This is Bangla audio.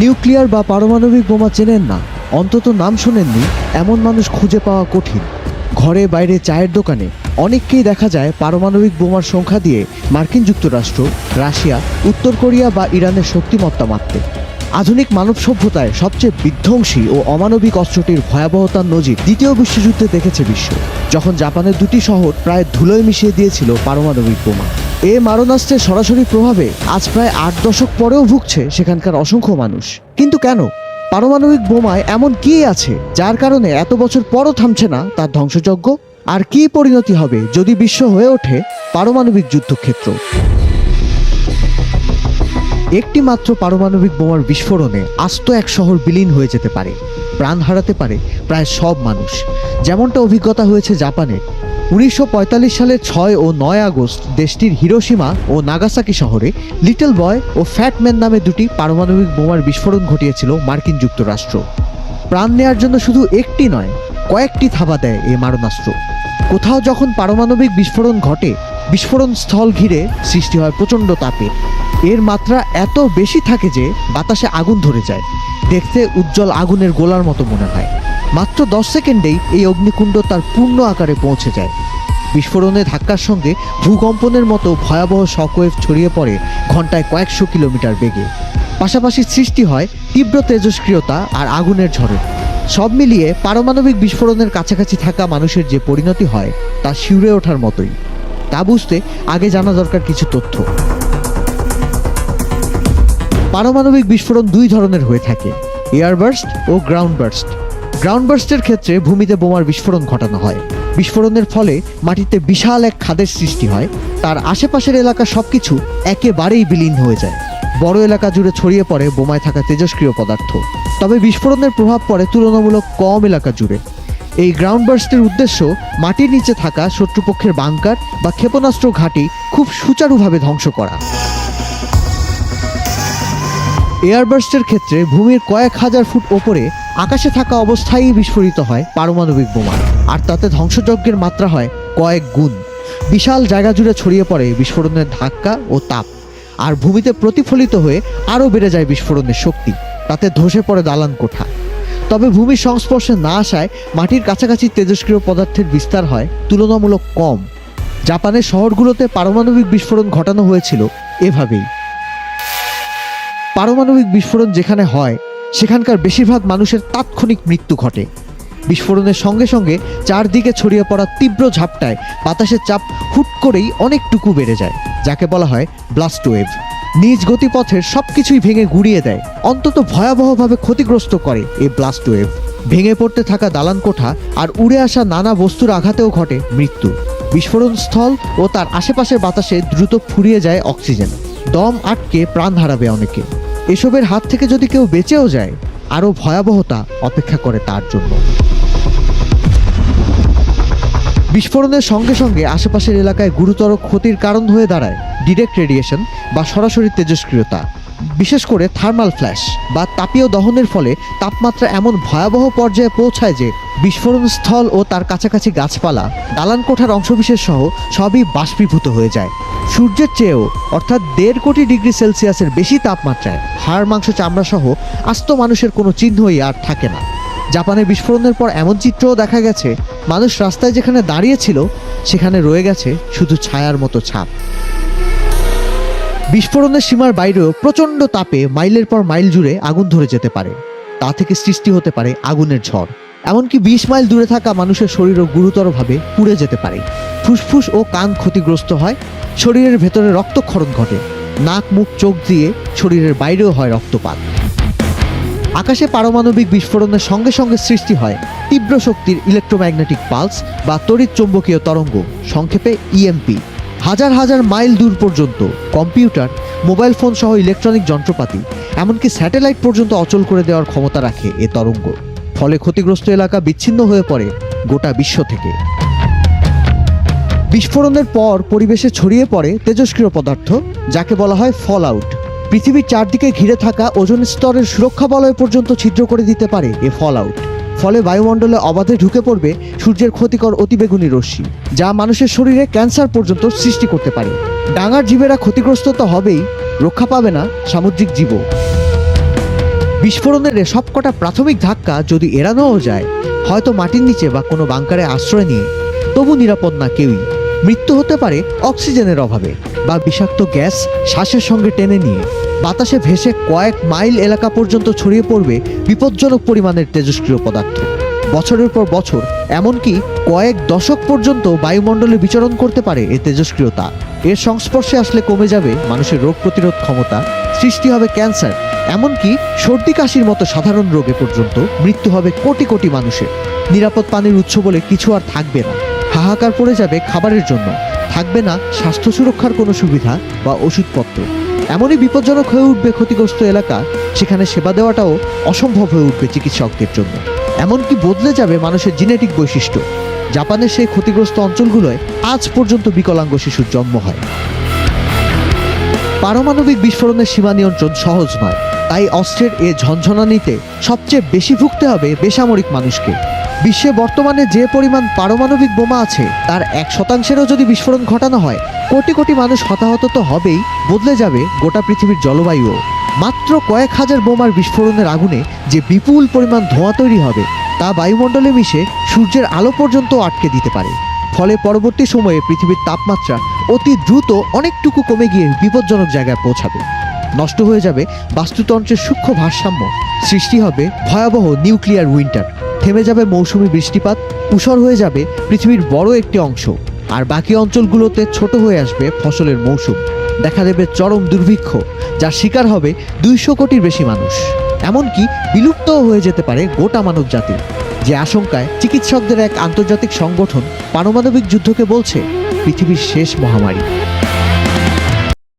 নিউক্লিয়ার বা পারমাণবিক বোমা চেনেন না। অন্তত নাম শোনেননি, এমন মানুষ খুঁজে পাওয়া কঠিন। ঘরে বাইরে চায়ের দোকানে অনেককেই দেখা যায় পারমাণবিক বোমার সংখ্যা দিয়ে মার্কিন যুক্তরাষ্ট্র, রাশিয়া, উত্তর কোরিয়া বা ইরানের শক্তিমত্তা মাপতে। আধুনিক মানব সভ্যতায় সবচেয়ে বিধ্বংসী ও অমানবিক অস্ত্রটির ভয়াবহতার নজির দ্বিতীয় বিশ্বযুদ্ধে দেখেছে বিশ্ব, যখন জাপানের দুটি শহর প্রায় ধুলোয় মিশিয়ে দিয়েছিল পারমাণবিক বোমা। এ মারণাস্ত্রের সরাসরি প্রভাবে আজ প্রায় আট দশক পরেও ভুগছে সেখানকার অসংখ্য মানুষ। কিন্তু কেন? পারমাণবিক বোমায় এমন কি আছে যার কারণে এত বছর পরও থামছে না তার ধ্বংসযজ্ঞ? আর কি পরিণতি হবে যদি বিশ্ব হয়ে ওঠে পারমাণবিক যুদ্ধক্ষেত্র? একটি মাত্র পারমাণবিক বোমার বিস্ফোরণে আস্ত এক শহর বিলীন হয়ে যেতে পারে, প্রাণ হারাতে পারে প্রায় সব মানুষ। যেমনটা অভিজ্ঞতা হয়েছে জাপানে উনিশশো সালের ছয় ও নয় আগস্ট দেশটির হিরোসীমা ও নাগাসাকি শহরে লিটল বয় ও ফ্যাটম্যান নামে দুটি পারমাণবিক বোমার বিস্ফোরণ ঘটিয়েছিল মার্কিন যুক্তরাষ্ট্র। প্রাণ নেয়ার জন্য শুধু একটি নয়, কয়েকটি থাবা দেয় এই মারণাস্ত্র। কোথাও যখন পারমাণবিক বিস্ফোরণ ঘটে, বিস্ফোরণ স্থল ঘিরে সৃষ্টি হয় প্রচণ্ড তাপে। এর মাত্রা এত বেশি থাকে যে বাতাসে আগুন ধরে যায়। দেখতে উজ্জ্বল আগুনের গোলার মতো মনে হয়। মাত্র দশ সেকেন্ডেই এই অগ্নিকুণ্ড তার পূর্ণ আকারে পৌঁছে যায়। বিস্ফোরণের ধাক্কার সঙ্গে ভূকম্পনের মতো ভয়াবহ শকওয়েভ ছড়িয়ে পড়ে ঘন্টায় কয়েকশো কিলোমিটার বেগে। পাশাপাশি সৃষ্টি হয় তীব্র তেজস্ক্রিয়তা আর আগুনের ঝড়ের সব মিলিয়ে পারমাণবিক বিস্ফোরণের কাছাকাছি থাকা মানুষের যে পরিণতি হয়, তা শিউরে ওঠার মতোই। তা বুঝতে আগে জানা দরকার কিছু তথ্য। পারমাণবিক বিস্ফোরণ দুই ধরনের হয়ে থাকে, এয়ারবার্স্ট ও গ্রাউন্ড বার্স্ট গ্রাউন্ড বার্স্টের ক্ষেত্রে ভূমিতে বোমার বিস্ফোরণ ঘটানো হয়। বিস্ফোরণের ফলে মাটিতে বিশাল এক খাদের সৃষ্টি হয়। তার আশেপাশের এলাকা সবকিছু একেবারেই বিলীন হয়ে যায়। বড় এলাকা জুড়ে ছড়িয়ে পড়ে বোমায় থাকা তেজস্ক্রিয় পদার্থ। তবে বিস্ফোরণের প্রভাব পড়ে তুলনামূলক কম এলাকা জুড়ে। এই গ্রাউন্ড বার্স্টের উদ্দেশ্য মাটির নিচে থাকা শত্রুপক্ষের বাংকার বা ক্ষেপণাস্ত্র ঘাঁটি খুব সুচারুভাবে ধ্বংস করা। এয়ারবার্স্টের ক্ষেত্রে ভূমির কয়েক হাজার ফুট ওপরে আকাশে থাকা অবস্থায়ই বিস্ফোরিত হয় পারমাণবিক বোমা। আর তাতে ধ্বংসযজ্ঞের মাত্রা হয় কয়েক গুণ। বিশাল জায়গা জুড়ে ছড়িয়ে পড়ে বিস্ফোরণের ধাক্কা ও তাপ। আর ভূমিতে প্রতিফলিত হয়ে আরও বেড়ে যায় বিস্ফোরণের শক্তি। তাতে ধসে পড়ে দালান কোঠা। তবে ভূমির সংস্পর্শে না আসায় মাটির কাছাকাছি তেজস্ক্রিয় পদার্থের বিস্তার হয় তুলনামূলক কম। জাপানের শহরগুলোতে পারমাণবিক বিস্ফোরণ ঘটানো হয়েছিল এভাবেই। পারমাণবিক বিস্ফোরণ যেখানে হয়, সেখানকার বেশিরভাগ মানুষের তাৎক্ষণিক মৃত্যু ঘটে। বিস্ফোরণের সঙ্গে সঙ্গে চারদিকে ছড়িয়ে পড়া তীব্র ঝাপটায় বাতাসের চাপ হুট করেই অনেকটুকু বেড়ে যায়, যাকে বলা হয় ব্লাস্ট ওয়েভ নিজ গতিপথের সব কিছুই ভেঙে গুড়িয়ে দেয়, অন্তত ভয়াবহভাবে ক্ষতিগ্রস্ত করে এই ব্লাস্ট ওয়েভ ভেঙে পড়তে থাকা দালান কোঠা আর উড়ে আসা নানা বস্তুর আঘাতেও ঘটে মৃত্যু। বিস্ফোরণ স্থল ও তার আশেপাশের বাতাসে দ্রুত ফুরিয়ে যায় অক্সিজেন। দম আটকে প্রাণ হারাবে অনেকে। এসবের হাত থেকে যদি কেউ বেঁচেও যায়, আরও ভয়াবহতা অপেক্ষা করে তার জন্য। বিস্ফোরণের সঙ্গে সঙ্গে আশেপাশের এলাকায় গুরুতর ক্ষতির কারণ হয়ে দাঁড়ায় ডিরেক্ট রেডিয়েশন বা সরাসরি তেজস্ক্রিয়তা। বিশেষ করে থার্মাল ফ্ল্যাশ বা তাপীয় দহনের ফলে তাপমাত্রা এমন ভয়াবহ পর্যায়ে পৌঁছায় যে বিস্ফোরণ স্থল ও তার কাছাকাছি গাছপালা দালান কোঠার অংশবিশেষ সহ সবই বাষ্পীভূত হয়ে যায়। সূর্যের চেয়েও, অর্থাৎ দেড় কোটি ডিগ্রি সেলসিয়াসের বেশি তাপমাত্রায় হাড়, মাংস, চামড়া সহ আস্ত মানুষের কোনো চিহ্নই আর থাকে না। জাপানে বিস্ফোরণের পর এমন চিত্রও দেখা গেছে, মানুষ রাস্তায় যেখানে দাঁড়িয়েছিল সেখানে রয়ে গেছে শুধু ছায়ার মতো ছাপ। বিস্ফোরণের সীমার বাইরেও প্রচণ্ড তাপে মাইলের পর মাইল জুড়ে আগুন ধরে যেতে পারে। তা থেকে সৃষ্টি হতে পারে আগুনের ঝড়। এমনকি বিশ মাইল দূরে থাকা মানুষের শরীরও গুরুতরভাবে পুড়ে যেতে পারে। ফুসফুস ও কান ক্ষতিগ্রস্ত হয়, শরীরের ভেতরে রক্তক্ষরণ ঘটে। নাক, মুখ, চোখ দিয়ে শরীরের বাইরেও হয় রক্তপাত। আকাশে পারমাণবিক বিস্ফোরণের সঙ্গে সঙ্গে সৃষ্টি হয় তীব্র শক্তির ইলেকট্রোম্যাগনেটিক পালস বা তড়িৎ চৌম্বকীয় তরঙ্গ, সংক্ষেপে ইএমপি হাজার হাজার মাইল দূর পর্যন্ত কম্পিউটার, মোবাইল ফোন সহ ইলেকট্রনিক যন্ত্রপাতি, এমনকি স্যাটেলাইট পর্যন্ত অচল করে দেওয়ার ক্ষমতা রাখে এ তরঙ্গ। ফলে ক্ষতিগ্রস্ত এলাকা বিচ্ছিন্ন হয়ে পড়ে গোটা বিশ্ব থেকে। বিস্ফোরণের পর পরিবেশে ছড়িয়ে পড়ে তেজস্ক্রিয় পদার্থ, যাকে বলা হয় ফল আউট পৃথিবীর চারদিকে ঘিরে থাকা ওজন স্তরের সুরক্ষা বলয় পর্যন্ত ছিদ্র করে দিতে পারে এ ফল আউট ফলে বায়ুমণ্ডলে অবাধে ঢুকে পড়বে সূর্যের ক্ষতিকর অতিবেগুনি রশ্মি, যা মানুষের শরীরে ক্যান্সার পর্যন্ত সৃষ্টি করতে পারে। ডাঙার জীবেরা ক্ষতিগ্রস্ত তো হবেই, রক্ষা পাবে না সামুদ্রিক জীব বিস্ফোরণের সবকটা প্রাথমিক ধাক্কা যদি এড়ানোও যায়, হয়তো মাটির নিচে বা কোনো বাংকারে আশ্রয় নিয়ে, তবু নিরাপদ না কেউই। মৃত্যু হতে পারে অক্সিজেনের অভাবে বা বিষাক্ত গ্যাস শ্বাসের সঙ্গে টেনে নিয়ে। বাতাসে ভেসে কয়েক মাইল এলাকা পর্যন্ত ছড়িয়ে পড়বে বিপজ্জনক পরিমাণের তেজস্ক্রিয় পদার্থ। বছরের পর বছর এমনকি কয়েক দশক পর্যন্ত বায়ুমণ্ডলে বিচরণ করতে পারে এই তেজস্ক্রিয়তা। এর সংস্পর্শে আসলে কমে যাবে মানুষের রোগ প্রতিরোধ ক্ষমতা, সৃষ্টি হবে ক্যান্সার, এমনকি সর্দি কাশির মতো সাধারণ রোগে পর্যন্ত মৃত্যু হবে কোটি কোটি মানুষের। নিরাপদ পানির উৎস বলে কিছু আর থাকবে না। হাহাকার পড়ে যাবে খাবারের জন্য। থাকবে না স্বাস্থ্য সুরক্ষার কোনো সুবিধা বা ওষুধপত্র। এমনই বিপজ্জনক হয়ে উঠবে ক্ষতিগ্রস্ত এলাকা, সেখানে সেবা দেওয়াটাও অসম্ভব হয়ে উঠবে চিকিৎসকদের জন্য। এমনকি বদলে যাবে মানুষের জিনেটিক বৈশিষ্ট্য। জাপানের সেই ক্ষতিগ্রস্ত অঞ্চলগুলোয় আজ পর্যন্ত বিকলাঙ্গ শিশুর জন্ম হয়। পারমাণবিক বিস্ফোরণের সীমা নিয়ন্ত্রণ সহজ নয়। তাই অস্ত্রের এ ঝনঝনানিতে সবচেয়ে বেশি ভুগতে হবে বেসামরিক মানুষকে। বিশ্বে বর্তমানে যে পরিমাণ পারমাণবিক বোমা আছে, তার এক শতাংশেরও যদি বিস্ফোরণ ঘটানো হয়, কোটি কোটি মানুষ হতাহত তো হবেই, বদলে যাবে গোটা পৃথিবীর জলবায়ুও। মাত্র কয়েক হাজার বোমার বিস্ফোরণের আগুনে যে বিপুল পরিমাণ ধোঁয়া তৈরি হবে, তা বায়ুমণ্ডলে মিশে সূর্যের আলো পর্যন্ত আটকে দিতে পারে। ফলে পরবর্তী সময়ে পৃথিবীর তাপমাত্রা অতি দ্রুত অনেকটুকু কমে গিয়ে বিপজ্জনক জায়গায় পৌঁছাবে। নষ্ট হয়ে যাবে বাস্তুতন্ত্রের সূক্ষ্ম ভারসাম্য। সৃষ্টি হবে ভয়াবহ নিউক্লিয়ার উইন্টার। থেমে যাবে মৌসুমি বৃষ্টিপাত উষর হয়ে যাবে পৃথিবীর বড় একটি অংশ। আর বাকি অঞ্চলগুলোতে ছোট হয়ে আসবে ফসলের মৌসুম। দেখা দেবে চরম দুর্ভিক্ষ, যার শিকার হবে দুইশো কোটির বেশি মানুষ। এমনকি বিলুপ্তও হয়ে যেতে পারে গোটা মানব জাতি যে আশঙ্কায় চিকিৎসকদের এক আন্তর্জাতিক সংগঠন পারমাণবিক যুদ্ধকে বলছে, পৃথিবীর শেষ মহামারী।